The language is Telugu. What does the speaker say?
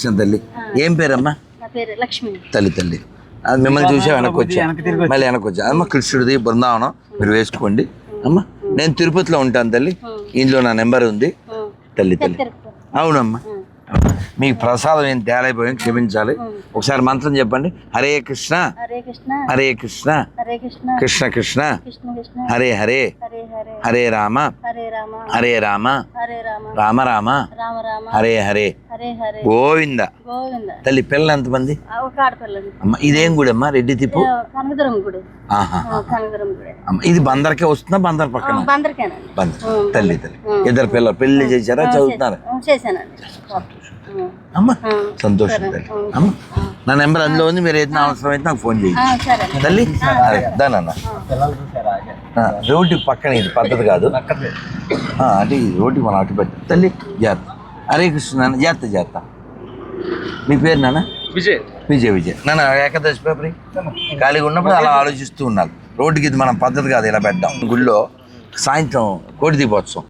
కృష్ణ తల్లి ఏం పేరమ్మా? నా పేరు లక్ష్మి. తల్లి తల్లి. అది మిమ్మల్ని చూసే వెనక్కి వచ్చా? మళ్ళీ వెనక్కి వచ్చా? అమ్మ కృష్ణుడిది బృందావనం. మీరు వేసుకోండి. అమ్మ నేను తిరుపతిలో ఉంటాను తల్లి. ఇందులో నా నెంబర్ ఉంది. తల్లి తల్లి. అవునమ్మా. మీకు ప్రసాదం ఏం తేలైపోయాం క్షమించాలి. ఒకసారి మంత్రం చెప్పండి. హరే కృష్ణ. హరే కృష్ణ. కృష్ణ. కృష్ణ. హరే హరే. హరే రామ. హరే రామ. రామ. హరే రామ. హరే హరే. గోవింద. తల్లి పిల్లలు ఎంతమంది? అమ్మ ఇదేం గుడి అమ్మా? రెడ్డి తిప్పు? ఇది బందర్కే వస్తుందా? బందర్ పక్కన? బందర్. తల్లి తల్లి. ఇద్దరు పిల్లలు పెళ్ళి చేశారా? చదువుతున్నారు? అమ్మ. సంతోషం తల్లి. అమ్మ. నా నెంబర్ అందులో ఉంది. మీరు ఏదైనా అవసరం అయితే నాకు ఫోన్ ఆ, చేయండి తల్లి. దానన్న రోడ్డు పక్కన ఇది. పద్ధతి కాదు. ఆ, అంటే ఈ రోడ్డు మనం అటు పెట్టి. తల్లి జాగ్రత్త. హరే కృష్ణ నాన్న. జాగ్రత్త జాగ్రత్త. మీ పేరు నాన్న? విజయ్. విజయ్ విజయ్. నాన్న ఏకాదశి పేపర్ ఖాళీగా ఉన్నప్పుడు అలా ఆలోచిస్తూ ఉండాలి. రోడ్డుకి ఇది మనం పద్ధతి కాదు. ఇలా పెట్టాం గుళ్ళో సాయంత్రం కోటి దీపోత్సవం.